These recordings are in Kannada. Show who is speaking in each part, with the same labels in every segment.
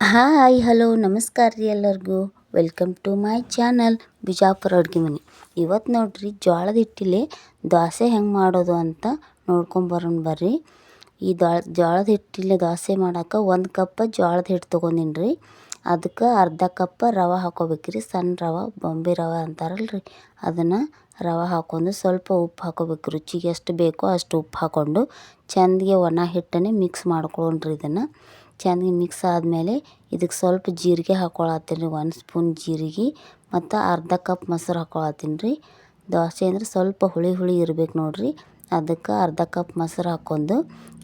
Speaker 1: ಹಾಯ್, ಹಲೋ, ನಮಸ್ಕಾರ ರೀ ಎಲ್ಲರಿಗೂ. Welcome to my channel Bijapur ಅಡುಗೆ ಮನೆ. ಇವತ್ತು ನೋಡ್ರಿ ಜೋಳದ ಹಿಟ್ಟಿಲಿ ದೋಸೆ ಹೆಂಗೆ ಮಾಡೋದು ಅಂತ ನೋಡ್ಕೊಂಬರೋಣ ಬರ್ರಿ. ಈ ದೋ ಜೋಳದ ಹಿಟ್ಟಿಲಿ ದೋಸೆ ಮಾಡೋಕೆ ಒಂದು ಕಪ್ ಜೋಳದ ಹಿಟ್ಟು ತೊಗೊಂಡಿನಿ ರೀ. ಅದಕ್ಕೆ ಅರ್ಧ ಕಪ್ ರವೆ ಹಾಕೋಬೇಕ್ರಿ, ಸಣ್ಣ ರವೆ, ಬೊಂಬೆ ರವೆ ಅಂತಾರಲ್ರಿ. ಅದನ್ನು ರವೆ ಹಾಕೊಂಡು ಸ್ವಲ್ಪ ಉಪ್ಪು ಹಾಕೋಬೇಕು ರುಚಿಗೆ ಎಷ್ಟು ಬೇಕೋ ಅಷ್ಟು ಉಪ್ಪು ಹಾಕ್ಕೊಂಡು ಚೆಂದಗೆ ಒಣ ಹಿಟ್ಟನ್ನೇ ಮಿಕ್ಸ್ ಮಾಡ್ಕೊಂಡ್ರಿ ಇದನ್ನು. ಚೆಂದಾಗಿ ಮಿಕ್ಸ್ ಆದಮೇಲೆ ಇದಕ್ಕೆ ಸ್ವಲ್ಪ ಜೀರಿಗೆ ಹಾಕ್ಕೊಳತ್ತೀನಿ ರೀ. ಒಂದು ಸ್ಪೂನ್ ಜೀರಿಗೆ ಮತ್ತು ಅರ್ಧ ಕಪ್ ಮೊಸರು ಹಾಕ್ಕೊಳತ್ತೀನಿ ರೀ. ದೋಸೆ ಅಂದ್ರೆ ಸ್ವಲ್ಪ ಹುಳಿ ಹುಳಿ ಇರ್ಬೇಕು ನೋಡಿರಿ. ಅದಕ್ಕೆ ಅರ್ಧ ಕಪ್ ಮೊಸರು ಹಾಕ್ಕೊಂಡು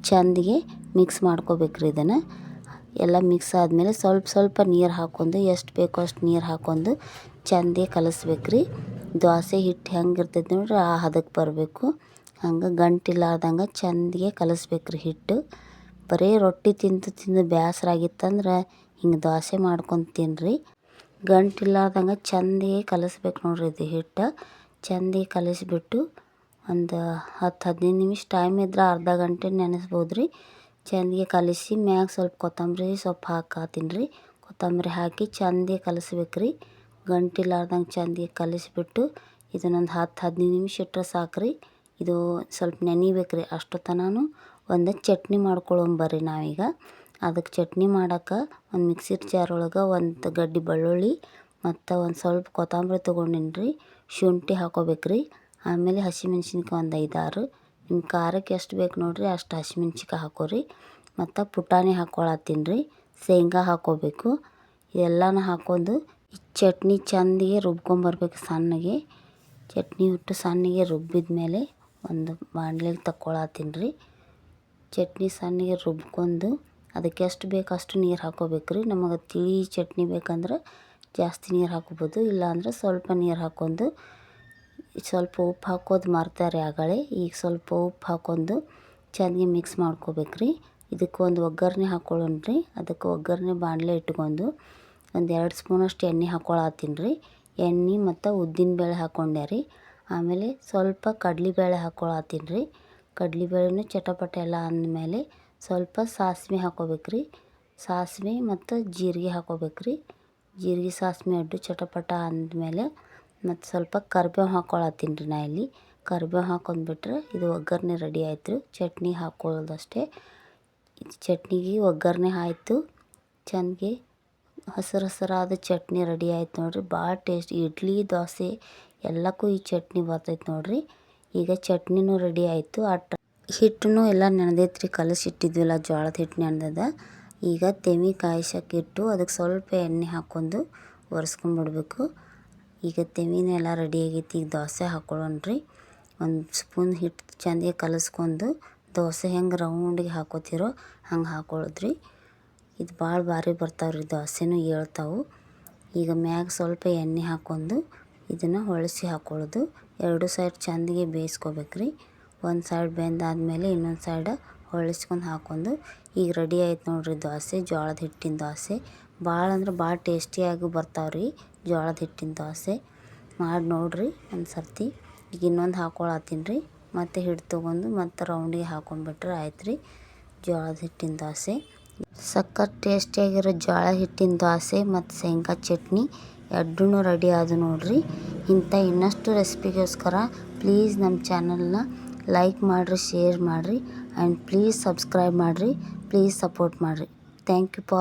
Speaker 1: ಚೆಂದಿಗೆ ಮಿಕ್ಸ್ ಮಾಡ್ಕೋಬೇಕ್ರಿ ಇದನ್ನು. ಎಲ್ಲ ಮಿಕ್ಸ್ ಆದಮೇಲೆ ಸ್ವಲ್ಪ ಸ್ವಲ್ಪ ನೀರು ಹಾಕ್ಕೊಂಡು ಎಷ್ಟು ಬೇಕೋ ಅಷ್ಟು ನೀರು ಹಾಕ್ಕೊಂಡು ಚೆಂದಿಗೆ ಕಲಸ್ಬೇಕ್ರಿ ದೋಸೆ ಹಿಟ್ಟು ಹೆಂಗೆ ಇರ್ತೈತೆ ನೋಡಿರಿ, ಆ ಹದಕ್ಕೆ ಬರಬೇಕು. ಹಂಗೆ ಗಂಟಿಲ್ಲಾರ್ದಂಗೆ ಚೆಂದಿಗೆ ಕಲಸ್ಬೇಕ್ರಿ ಹಿಟ್ಟು. ಬರೀ ರೊಟ್ಟಿ ತಿಂದು ತಿಂದು ಬೇಸರ ಆಗಿತ್ತಂದ್ರೆ ಹಿಂಗೆ ದೋಸೆ ಮಾಡ್ಕೊಂಡು ತಿನ್ನಿರಿ ಗಂಟಿಲ್ಲಾರ್ದಂಗೆ ಚೆಂದಿಗೆ ಕಲಸ್ಬೇಕು ನೋಡ್ರಿ ಇದು ಹಿಟ್ಟು. ಚೆಂದಾಗಿ ಕಲಿಸ್ಬಿಟ್ಟು ಒಂದು ಹತ್ತು, ಹದಿನೈದು ನಿಮಿಷ ಟೈಮ್ ಇದ್ರೆ ಅರ್ಧ ಗಂಟೆ ನೆನೆಸ್ಬೋದು ರೀ ಚೆಂದಾಗಿ ಕಲಿಸಿ ಮ್ಯಾಗ ಸ್ವಲ್ಪ ಕೊತ್ತಂಬರಿ ಸೊಪ್ಪು ಹಾಕತ್ತೀನಿ ರೀ ಕೊತ್ತಂಬರಿ ಹಾಕಿ ಚೆಂದಾಗಿ ಕಲಸ್ಬೇಕು ರೀ ಗಂಟಿಲ್ಲಾರ್ದಂಗೆ ಚೆಂದಾಗಿ ಕಲಿಸ್ಬಿಟ್ಟು ಇದನ್ನೊಂದು ಹತ್ತು, ಹದಿನೈದು ನಿಮಿಷ ಇಟ್ಟರೆ ಸಾಕು ರೀ ಇದು ಸ್ವಲ್ಪ ನೆನಿಬೇಕು ರೀ ಅಷ್ಟೊತ್ತನೂ ಒಂದು ಚಟ್ನಿ ಮಾಡ್ಕೊಳ್ಳೋಣ ನಾವೀಗ. ಅದಕ್ಕೆ ಚಟ್ನಿ ಮಾಡೋಕೆ ಒಂದು ಮಿಕ್ಸಿ ಜಾರ್ ಒಳಗೆ ಒಂದು ಗಡ್ಡಿ ಬೆಳ್ಳುಳ್ಳಿ ಮತ್ತು ಒಂದು ಸ್ವಲ್ಪ ಕೊತ್ತಂಬರಿ ತೊಗೊಂಡಿನಿ ರೀ ಶುಂಠಿ ಹಾಕೋಬೇಕ್ರಿ. ಆಮೇಲೆ ಹಸಿಮೆಣ್ಸಿನ್ಕಾಯಿ ಒಂದು ಐದಾರು. ನಿಮ್ಮ ಖಾರಕ್ಕೆ ಎಷ್ಟು ಬೇಕು ನೋಡಿರಿ ಅಷ್ಟು ಹಸಿಮೆಣ್ಸಿನ್ಕಾಯಿ ಹಾಕೋರಿ. ಮತ್ತು ಪುಟಾಣಿ ಹಾಕ್ಕೊಳತ್ತೀನಿ ರೀ ಶೇಂಗಾ ಹಾಕೋಬೇಕು. ಎಲ್ಲಾನು ಹಾಕ್ಕೊಂಡು ಈ ಚಟ್ನಿ ಚೆಂದಿಗೆ ರುಬ್ಕೊಂಬರ್ಬೇಕು ಸಣ್ಣಗೆ. ಚಟ್ನಿ ಹಿಟ್ಟು ಸಣ್ಣಗೆ ರುಬ್ಬಿದ ಮೇಲೆ ಒಂದು ಬಾಣಲೆಗೆ ತಕ್ಕೊಳತ್ತೀನಿ ರೀ ಚಟ್ನಿ ಸಣ್ಣಗೆ ರುಬ್ಕೊಂಡು ಅದಕ್ಕೆ ಎಷ್ಟು ಬೇಕು ಅಷ್ಟು ನೀರು ಹಾಕ್ಕೋಬೇಕು ರೀ. ನಮಗೆ ತಿಳಿ ಚಟ್ನಿ ಬೇಕಂದ್ರೆ ಜಾಸ್ತಿ ನೀರು ಹಾಕ್ಕೋಬೋದು ಇಲ್ಲಾಂದ್ರೆ ಸ್ವಲ್ಪ ನೀರು ಹಾಕ್ಕೊಂಡು ಸ್ವಲ್ಪ ಉಪ್ಪು ಹಾಕೋದು ಮರ್ತಾರೆ ಆಗಳೆ ಈಗ ಸ್ವಲ್ಪ ಉಪ್ಪು ಹಾಕ್ಕೊಂಡು ಚೆನ್ನಾಗಿ ಮಿಕ್ಸ್ ಮಾಡ್ಕೋಬೇಕು ರೀ. ಇದಕ್ಕೆ ಒಂದು ಒಗ್ಗರಣೆ ಹಾಕ್ಕೊಳ್ಳೋಣ ರೀ. ಅದಕ್ಕೆ ಒಗ್ಗರಣೆ ಬಾಣಲೆ ಇಟ್ಕೊಂಡು ಒಂದು ಎರಡು ಸ್ಪೂನಷ್ಟು ಎಣ್ಣೆ ಹಾಕ್ಕೊಳತ್ತೀನಿ ರೀ. ಎಣ್ಣೆ ಮತ್ತು ಉದ್ದಿನಬೇಳೆ ಹಾಕ್ಕೊಂಡೆ ರೀ. ಆಮೇಲೆ ಸ್ವಲ್ಪ ಕಡಲೆಬೇಳೆ ಹಾಕ್ಕೊಳತ್ತೀನಿ ರೀ. ಕಡ್ಲೆಬೇಳೆನೂ ಚಟಪಟ ಎಲ್ಲ ಅಂದಮೇಲೆ ಸ್ವಲ್ಪ ಸಾಸಿವೆ ಹಾಕ್ಕೊಬೇಕ್ರಿ ಸಾಸಿವೆ ಮತ್ತು ಜೀರಿಗೆ ಹಾಕ್ಕೊಬೇಕ್ರಿ ಜೀರಿಗೆ, ಸಾಸಿವೆ ಅಡ್ಡು ಚಟಪಟ ಅಂದಮೇಲೆ ಮತ್ತು ಸ್ವಲ್ಪ ಕರ್ಬೇವು ಹಾಕೊಳತ್ತೀನಿ ರೀ ನಾ ಇಲ್ಲಿ. ಕರ್ಬೇವು ಹಾಕೊಂಡ್ಬಿಟ್ರೆ ಇದು ಒಗ್ಗರಣೆ ರೆಡಿ ಆಯ್ತು ರೀ. ಚಟ್ನಿ ಇದು ಚಟ್ನಿಗೆ ಒಗ್ಗರಣೆ ಆಯಿತು. ಚೆನ್ನಾಗಿ ಹಸಿರು ಹಸಿರಾದ ಚಟ್ನಿ ರೆಡಿ ಆಯ್ತು ನೋಡಿರಿ. ಭಾಳ ಟೇಸ್ಟ್. ಇಡ್ಲಿ, ದೋಸೆ ಎಲ್ಲಕ್ಕೂ ಈ ಚಟ್ನಿ ಬರ್ತೈತೆ ನೋಡಿರಿ. ಈಗ ಚಟ್ನಿನೂ ರೆಡಿ ಆಯಿತು. ಆ ಹಿಟ್ಟನ್ನು ಎಲ್ಲ ನೆನೆದೈತ್ರಿ. ಕಲಸಿಟ್ಟಿದ್ವಿಲ್ಲ ಜೋಳದ ಹಿಟ್ಟು ನೆನೆದದ. ಈಗ ತೆಮಿ ಕಾಯ್ಸೋಕ್ಕಿಟ್ಟು ಅದಕ್ಕೆ ಸ್ವಲ್ಪ ಎಣ್ಣೆ ಹಾಕ್ಕೊಂಡು ಒರೆಸ್ಕೊಂಬಿಡ್ಬೇಕು ಈಗ ತೆಮಿನೆಲ್ಲ ರೆಡಿ ಆಗೈತಿ. ಈಗ ದೋಸೆ ಹಾಕ್ಕೊಳ್ಳೋಣ್ರಿ ಒಂದು ಸ್ಪೂನ್ ಹಿಟ್ಟು ಚೆಂದಾಗಿ ಕಲಸ್ಕೊಂಡು ದೋಸೆ ಹೆಂಗೆ ರೌಂಡಿಗೆ ಹಾಕೋತಿರೋ ಹಂಗೆ ಹಾಕ್ಕೊಳ್ಳೋದ್ರಿ ಇದು ಭಾಳ ಭಾರಿ ಬರ್ತಾವ್ರಿ. ದೋಸೆನೂ ಹೇಳ್ತಾವು ಈಗ ಮ್ಯಾಗ ಸ್ವಲ್ಪ ಎಣ್ಣೆ ಹಾಕ್ಕೊಂಡು ಇದನ್ನು ಹೊಳಸಿ ಹಾಕ್ಕೊಳ್ಳೋದು ಎರಡು ಸೈಡ್ ಚೆಂದಗೆ ಬೇಯಿಸ್ಕೋಬೇಕು ರೀ ಒಂದು ಸೈಡ್ ಬೆಂದಾದ್ಮೇಲೆ ಇನ್ನೊಂದು ಸೈಡ್ ಹೊಳಿಸ್ಕೊಂಡು ಹಾಕ್ಕೊಂಡು ಈಗ ರೆಡಿ ಆಯ್ತು ನೋಡಿರಿ ದೋಸೆ, ಜೋಳದ ಹಿಟ್ಟಿನ ದೋಸೆ. ಭಾಳ ಅಂದ್ರೆ ಭಾಳ ಟೇಸ್ಟಿಯಾಗಿ ಬರ್ತಾವೆ ರೀ ಜೋಳದ ಹಿಟ್ಟಿನ ದೋಸೆ. ಮಾಡಿ ನೋಡಿರಿ ಒಂದು ಸರ್ತಿ ಈಗ ಇನ್ನೊಂದು ಹಾಕೊಳತ್ತೀನಿ ರೀ. ಮತ್ತು ಹಿಟ್ಟು ತೊಗೊಂಡು ಮತ್ತು ರೌಂಡಿಗೆ ಹಾಕೊಂಡ್ಬಿಟ್ರೆ ಆಯ್ತು ರೀ ಜೋಳದ ಹಿಟ್ಟಿನ ದೋಸೆ. ಸಖತ್ ಟೇಸ್ಟಿಯಾಗಿರೋ ಜೋಳ ಹಿಟ್ಟಿನ ದೋಸೆ ಮತ್ತು ಶೇಂಗಾ ಚಟ್ನಿ. ಎರಡೂ ರೆಡಿ ಆದವು ನೋಡಿರಿ. ಇಂಥ ಇನ್ನಷ್ಟು ರೆಸಿಪಿಗೋಸ್ಕರ ಪ್ಲೀಸ್ ನಮ್ಮ ಚಾನಲ್ನ ಲೈಕ್ ಮಾಡಿರಿ ಶೇರ್ ಮಾಡಿರಿ ಆ್ಯಂಡ್ ಪ್ಲೀಸ್ ಸಬ್ಸ್ಕ್ರೈಬ್ ಮಾಡಿರಿ ಪ್ಲೀಸ್ ಸಪೋರ್ಟ್ ಮಾಡಿರಿ. Thank you for